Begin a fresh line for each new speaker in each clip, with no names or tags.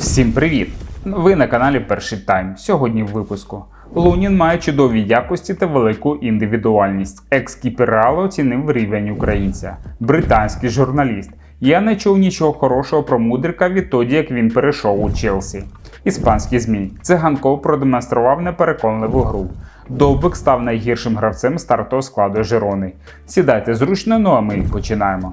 Всім привіт! Ви на каналі Перший Тайм. Сьогодні в випуску. Лунін має чудові якості та велику індивідуальність. Екс-кіпер Реалу оцінив рівень українця. Британський журналіст. Я не чув нічого хорошого про Мудрика відтоді, як він перейшов у Челсі. Іспанські ЗМІ. Циганков продемонстрував непереконливу гру. Довбик став найгіршим гравцем стартового складу Жирони. Сідайте зручно, ну а ми починаємо.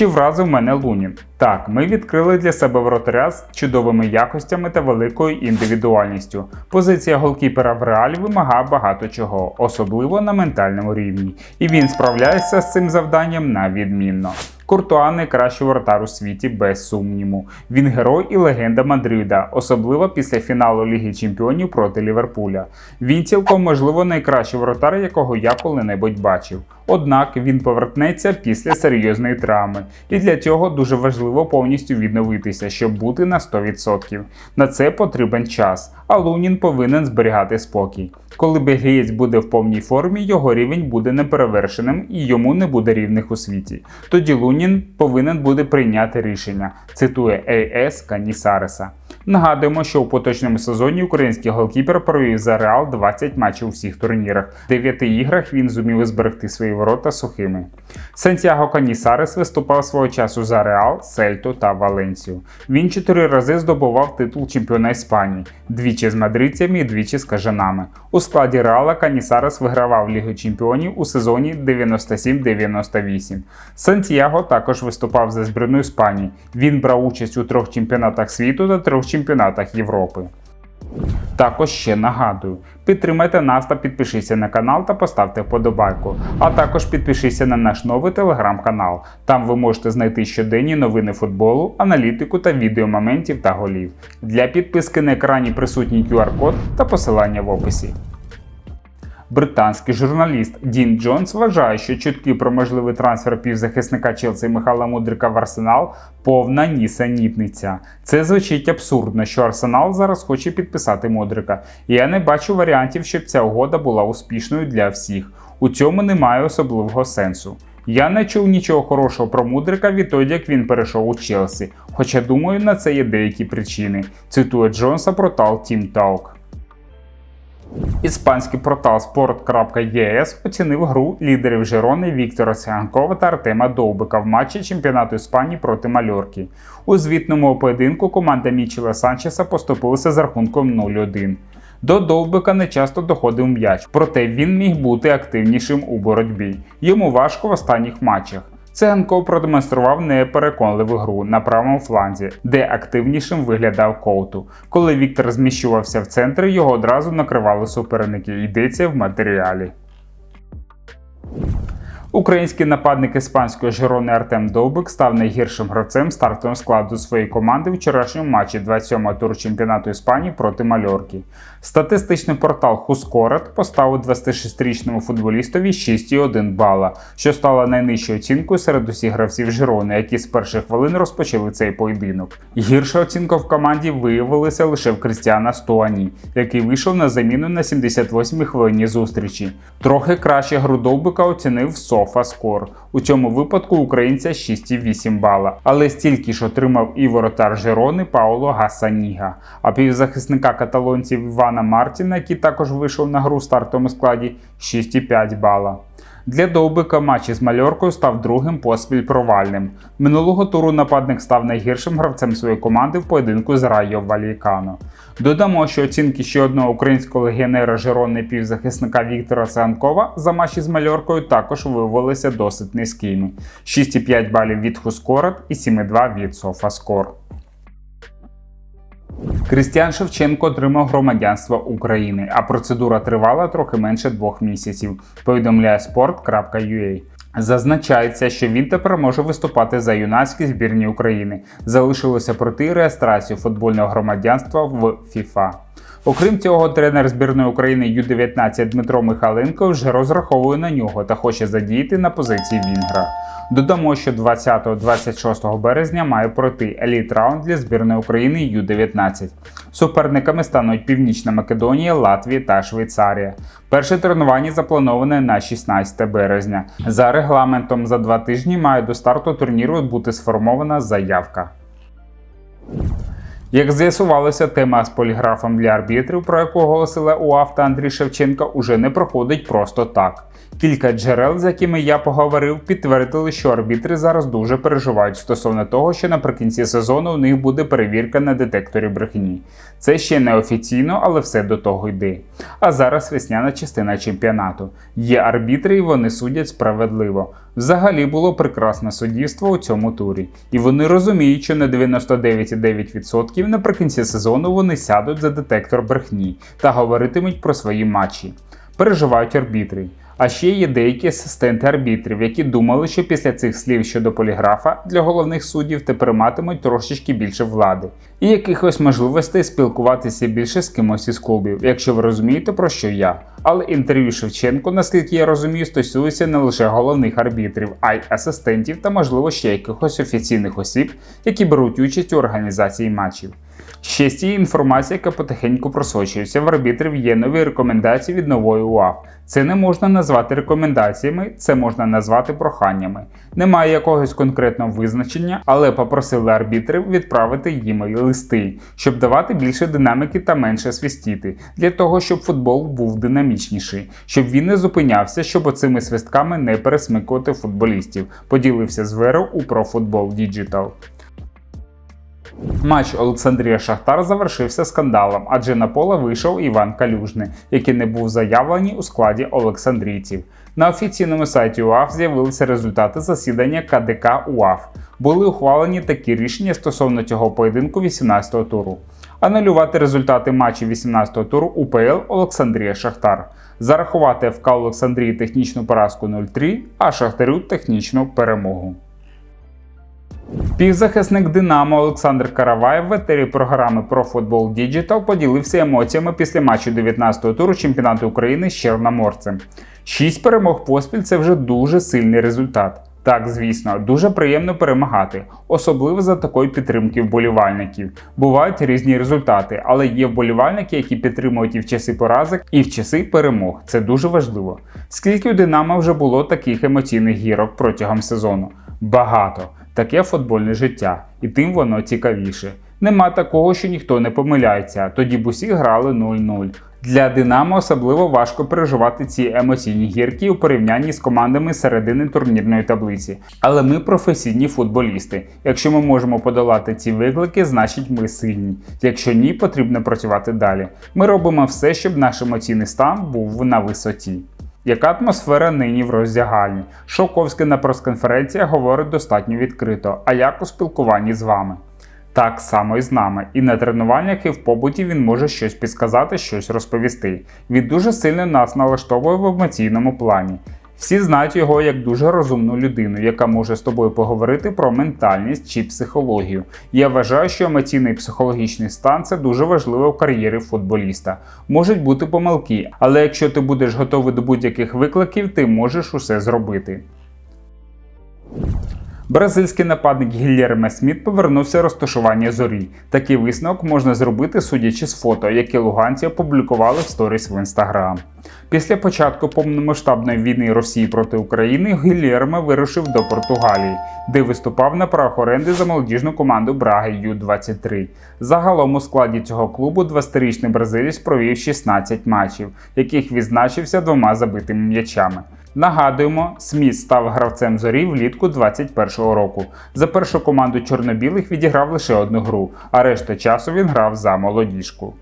Чи вразив мене Лунін? Так, ми відкрили для себе вратаря з чудовими якостями та великою індивідуальністю. Позиція голкіпера в реалі вимагає багато чого, особливо на ментальному рівні, і він справляється з цим завданням на відмінно. Куртуа найкращий воротар у світі без сумніву. Він герой і легенда Мадрида, особливо після фіналу Ліги Чемпіонів проти Ліверпуля. Він цілком можливо найкращий воротар, якого я коли-небудь бачив. Однак він повернеться після серйозної травми, і для цього дуже важливо повністю відновитися, щоб бути на 100%. На це потрібен час, а Лунін повинен зберігати спокій. Коли бельгієць буде в повній формі, його рівень буде неперевершеним і йому не буде рівних у світі. Тоді Лунін повинен буде прийняти рішення, цитує АС Канісареса. Нагадуємо, що у поточному сезоні український голкіпер провів за Реал 20 матчів у всіх турнірах. В 9 іграх він зумів зберегти свої ворота сухими. Сантьяго Канісарес виступав свого часу за Реал, Сельту та Валенсію. Він чотири рази здобував титул чемпіона Іспанії, двічі з мадридцями і двічі з кажанами. У складі Реала Канісарес вигравав Лігу чемпіонів у сезоні 97-98. Сантьяго також виступав за збірну Іспанії. Він брав участь у трьох чемпіонатах світу та трьох чемпіонатах Європи. Також ще нагадую, підтримайте нас та підпишіться на канал та поставте вподобайку. А також підпишіться на наш новий телеграм-канал. Там ви можете знайти щоденні новини футболу, аналітику та відео моментів та голів. Для підписки на екрані присутній QR-код та посилання в описі. Британський журналіст Дін Джонс вважає, що чутки про можливий трансфер півзахисника Челсі Михайла Мудрика в Арсенал повна нісенітниця. Це звучить абсурдно, що Арсенал зараз хоче підписати Мудрика. І я не бачу варіантів, щоб ця угода була успішною для всіх. У цьому немає особливого сенсу. Я не чув нічого хорошого про Мудрика відтоді, як він перейшов у Челсі. Хоча думаю, на це є деякі причини. Цитує Джонса портал Team Talk. Іспанський портал sport.es оцінив гру лідерів Жирони Віктора Циганкова та Артема Довбика в матчі чемпіонату Іспанії проти Мальорки. У звітному поєдинку команда Мічела Санчеса поступилася з рахунком 0-1. До Довбика не часто доходив м'яч, проте він міг бути активнішим у боротьбі. Йому важко в останніх матчах. Циганков продемонстрував непереконливу гру на правому фланзі, де активнішим виглядав коуту. Коли Віктор зміщувався в центрі, його одразу накривали суперники. Йдеться в матеріалі. Український нападник іспанської Жирони Артем Довбик став найгіршим гравцем стартового складу своєї команди в вчорашньому матчі 27-го туру чемпіонату Іспанії проти Мальорки. Статистичний портал Хускорет поставив 26-річному футболістові 6,1 бала, що стало найнижчою оцінкою серед усіх гравців Жирони, які з перших хвилин розпочали цей поєдинок. Гірша оцінка в команді виявилася лише в Крістіана Стуані, який вийшов на заміну на 78-й хвилині зустрічі. Трохи краще гру Довбика оцінив Софаскор. У цьому випадку українця 6,8 бала, але стільки ж отримав і воротар Жерони Пауло Гасаніга. А півзахисника каталонців Івана Мартіна, який також вийшов на гру в стартовому складі, 6,5 бала. Для Довбика матч із Мальоркою став другим поспіль провальним. Минулого туру нападник став найгіршим гравцем своєї команди в поєдинку з Райо Валікано. Додамо, що оцінки ще одного українського легіонера Жирони півзахисника Віктора Циганкова за матч із Мальоркою також виявилися досить низькими: 6,5 балів від Хускорет і 7,2 від Софаскор. Крістіан Шевченко отримав громадянство України, а процедура тривала трохи менше двох місяців. Повідомляє sport.ua. Зазначається, що він тепер може виступати за юнацькі збірні України. Залишилося пройти реєстрацію футбольного громадянства в FIFA. Окрім цього, тренер збірної України Ю-19 Дмитро Михайленко вже розраховує на нього та хоче задіяти на позиції Вінгра. Додамо, що 20-26 березня має пройти еліт раунд для збірної України Ю-19. Суперниками стануть Північна Македонія, Латвія та Швейцарія. Перше тренування заплановане на 16 березня. За регламентом за два тижні має до старту турніру бути сформована заявка. Як з'ясувалося, тема з поліграфом для арбітрів, про яку оголосила УАФ та Андрій Шевченко, уже не проходить просто так. Кілька джерел, з якими я поговорив, підтвердили, що арбітри зараз дуже переживають стосовно того, що наприкінці сезону у них буде перевірка на детекторі брехні. Це ще не офіційно, але все до того йде. А зараз весняна частина чемпіонату. Є арбітри, і вони судять справедливо. Взагалі було прекрасне суддівство у цьому турі, і вони розуміють, що на 99,9% наприкінці сезону вони сядуть за детектор брехні та говоритимуть про свої матчі. Переживають арбітри. А ще є деякі асистенти арбітрів, які думали, що після цих слів щодо поліграфа для головних суддів тепер матимуть трошечки більше влади і якихось можливостей спілкуватися більше з кимось із клубів, якщо ви розумієте про що я. Але інтерв'ю Шевченко, наскільки я розумію, стосується не лише головних арбітрів, а й асистентів та, можливо, ще якихось офіційних осіб, які беруть участь у організації матчів. Ще з цієї інформації, яка потихеньку просочується в арбітрів, є нові рекомендації від нової УАФ. Це не можна назвати рекомендаціями, це можна назвати проханнями. Немає якогось конкретного визначення, але попросили арбітрів відправити їм листи, щоб давати більше динаміки та менше свистіти, для того, щоб футбол був динамічніший, щоб він не зупинявся, щоб оцими свистками не пересмикувати футболістів. Поділився з Веро у ProFootball Digital. Матч Олександрія Шахтар завершився скандалом, адже на поле вийшов Іван Калюжний, який не був заявлений у складі Олександрійців. На офіційному сайті УАФ з'явилися результати засідання КДК УАФ. Були ухвалені такі рішення стосовно цього поєдинку 18-го туру. Анулювати результати матчів 18-го туру УПЛ Олександрія Шахтар. Зарахувати ФК Олександрії технічну поразку 0-3, а Шахтарю технічну перемогу. Півзахисник Динамо Олександр Караваєв в етері програми Pro Football Digital поділився емоціями після матчу 19-го туру чемпіонату України з Чорноморцем. Шість перемог поспіль це вже дуже сильний результат. Так, звісно, дуже приємно перемагати, особливо за такої підтримки вболівальників. Бувають різні результати, але є вболівальники, які підтримують і в часи поразок, і в часи перемог. Це дуже важливо. Скільки у Динамо вже було таких емоційних гірок протягом сезону? Багато. Таке футбольне життя, і тим воно цікавіше. Нема такого, що ніхто не помиляється, тоді б усі грали 0-0. Для Динамо особливо важко переживати ці емоційні гірки у порівнянні з командами середини турнірної таблиці. Але ми професійні футболісти. Якщо ми можемо подолати ці виклики, значить ми сильні. Якщо ні, потрібно працювати далі. Ми робимо все, щоб наш емоційний стан був на висоті. Яка атмосфера нині в роздягальні? Шовковський на прес-конференціях говорить достатньо відкрито, а як у спілкуванні з вами? Так само і з нами. І на тренуваннях, і в побуті він може щось підсказати, щось розповісти. Він дуже сильно нас налаштовує в емоційному плані. Всі знають його як дуже розумну людину, яка може з тобою поговорити про ментальність чи психологію. Я вважаю, що емоційний психологічний стан це дуже важливо в кар'єрі футболіста. Можуть бути помилки, але якщо ти будеш готовий до будь-яких викликів, ти можеш усе зробити. Бразильський нападник Гільєрме Сміт повернувся розташування зорі. Такий висновок можна зробити, судячи з фото, які луганці опублікували в сторіс в інстаграм. Після початку повномасштабної війни Росії проти України Гільєрме вирушив до Португалії, де виступав на правах оренди за молодіжну команду Браги Ю-23. Загалом у складі цього клубу 20-річний бразилець провів 16 матчів, яких відзначився двома забитими м'ячами. Нагадуємо, Сміт став гравцем зорі влітку 2021 року. За першу команду чорно-білих відіграв лише одну гру, а решту часу він грав за молодіжку.